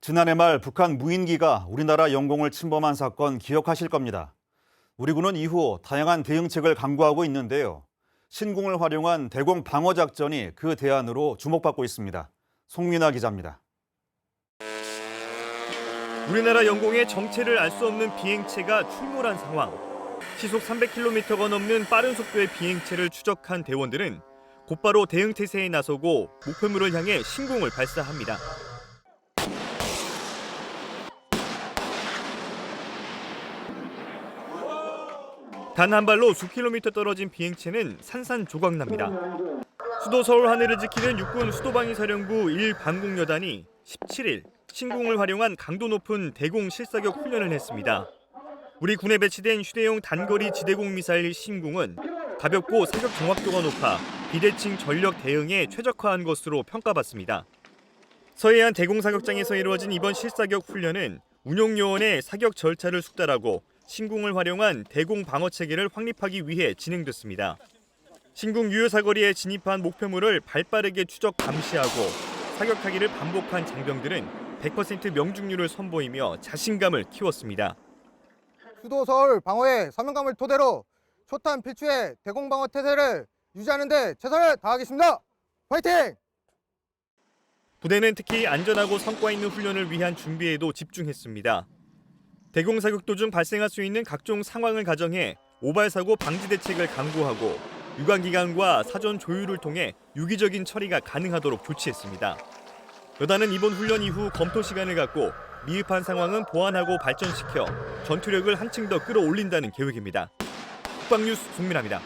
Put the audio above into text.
지난해 말 북한 무인기가 우리나라 영공을 침범한 사건 기억하실 겁니다. 우리 군은 이후 다양한 대응책을 강구하고 있는데요. 신궁을 활용한 대공 방어 작전이 그 대안으로 주목받고 있습니다. 송민아 기자입니다. 우리나라 영공의 정체를 알 수 없는 비행체가 출몰한 상황. 시속 300km가 넘는 빠른 속도의 비행체를 추적한 대원들은 곧바로 대응 태세에 나서고 목표물을 향해 신공을 발사합니다. 단 한 발로 수 킬로미터 떨어진 비행체는 산산조각납니다. 수도 서울 하늘을 지키는 육군 수도방위사령부 1방공여단이 17일 신궁을 활용한 강도 높은 대공 실사격 훈련을 했습니다. 우리 군에 배치된 휴대용 단거리 지대공 미사일 신궁은 가볍고 사격 정확도가 높아 비대칭 전력 대응에 최적화한 것으로 평가받습니다. 서해안 대공 사격장에서 이루어진 이번 실사격 훈련은 운용 요원의 사격 절차를 숙달하고 신궁을 활용한 대공 방어 체계를 확립하기 위해 진행됐습니다. 신궁 유효 사거리에 진입한 목표물을 발빠르게 추적 감시하고 사격하기를 반복한 장병들은 100% 명중률을 선보이며 자신감을 키웠습니다. 수도 서울 방어의 사명감을 토대로 초탄 필추의 대공 방어 태세를 유지하는 데 최선을 다하겠습니다. 화이팅! 부대는 특히 안전하고 성과 있는 훈련을 위한 준비에도 집중했습니다. 대공 사격 도중 발생할 수 있는 각종 상황을 가정해 오발 사고 방지 대책을 강구하고 유관 기관과 사전 조율을 통해 유기적인 처리가 가능하도록 조치했습니다. 여단은 이번 훈련 이후 검토 시간을 갖고 미흡한 상황은 보완하고 발전시켜 전투력을 한층 더 끌어올린다는 계획입니다. 국방뉴스 송민아입니다.